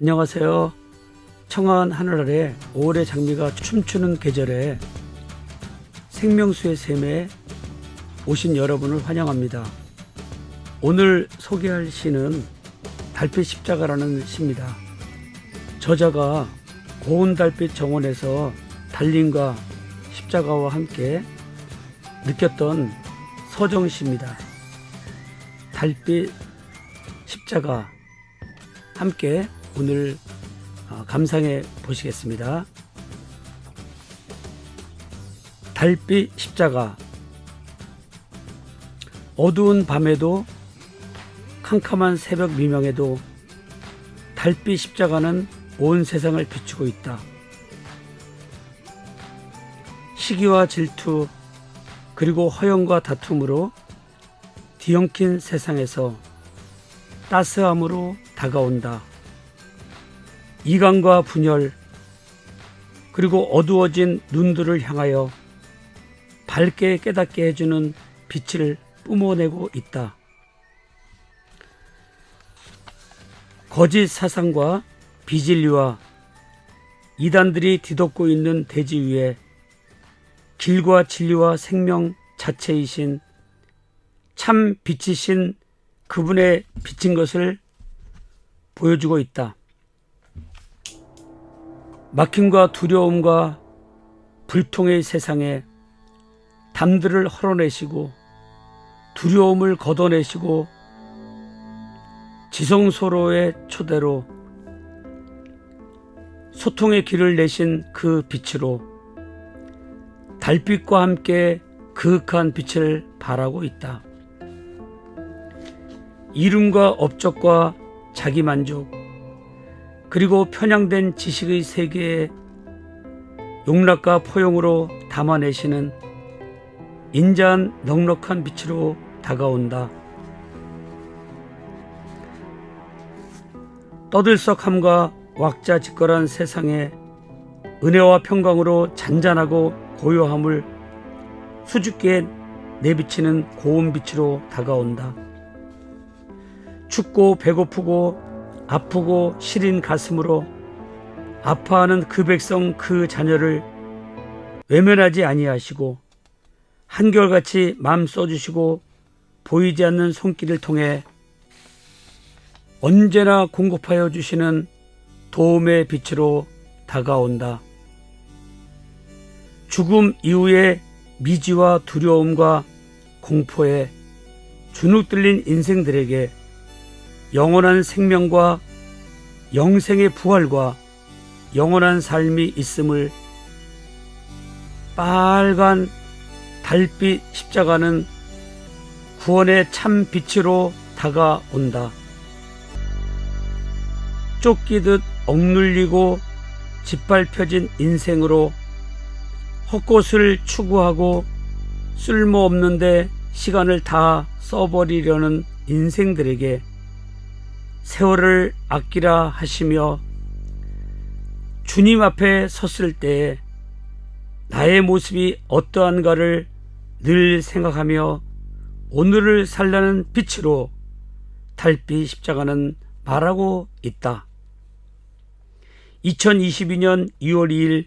안녕하세요. 청아한 하늘 아래 5월의 장미가 춤추는 계절에 생명수의 샘에 오신 여러분을 환영합니다. 오늘 소개할 시는 달빛 십자가라는 시입니다. 저자가 고운 달빛 정원에서 달림과 십자가와 함께 느꼈던 서정시입니다. 달빛 십자가 함께 오늘 어, 감상해 보시겠습니다. 달빛 십자가 어두운 밤에도 캄캄한 새벽 미명에도 달빛 십자가는 온 세상을 비추고 있다. 시기와 질투 그리고 허영과 다툼으로 뒤엉킨 세상에서 따스함으로 다가온다. 이강과 분열 그리고 어두워진 눈들을 향하여 밝게 깨닫게 해주는 빛을 뿜어내고 있다. 거짓 사상과 비진리와 이단들이 뒤덮고 있는 대지 위에 길과 진리와 생명 자체이신 참 빛이신 그분의 비친 것을 보여주고 있다. 막힘과 두려움과 불통의 세상에 담들을 헐어내시고 두려움을 걷어내시고 지성소로의 초대로 소통의 길을 내신 그 빛으로 달빛과 함께 그윽한 빛을 발하고 있다. 이름과 업적과 자기 만족, 그리고 편향된 지식의 세계에 용락과 포용으로 담아내시는 인자한 넉넉한 빛으로 다가온다. 떠들썩함과 왁자지껄한 세상에 은혜와 평강으로 잔잔하고 고요함을 수줍게 내비치는 고운 빛으로 다가온다. 춥고 배고프고 아프고 시린 가슴으로 아파하는 그 백성 그 자녀를 외면하지 아니하시고 한결같이 마음 써주시고 보이지 않는 손길을 통해 언제나 공급하여 주시는 도움의 빛으로 다가온다. 죽음 이후의 미지와 두려움과 공포에 주눅 들린 인생들에게 영원한 생명과 영생의 부활과 영원한 삶이 있음을 빨간 달빛 십자가는 구원의 참 빛으로 다가온다. 쫓기듯 억눌리고 짓밟혀진 인생으로 헛것을 추구하고 쓸모없는데 시간을 다 써버리려는 인생들에게 세월을 아끼라 하시며 주님 앞에 섰을 때 나의 모습이 어떠한가를 늘 생각하며 오늘을 살라는 빛으로 달빛 십자가는 말하고 있다. 2022년 2월 2일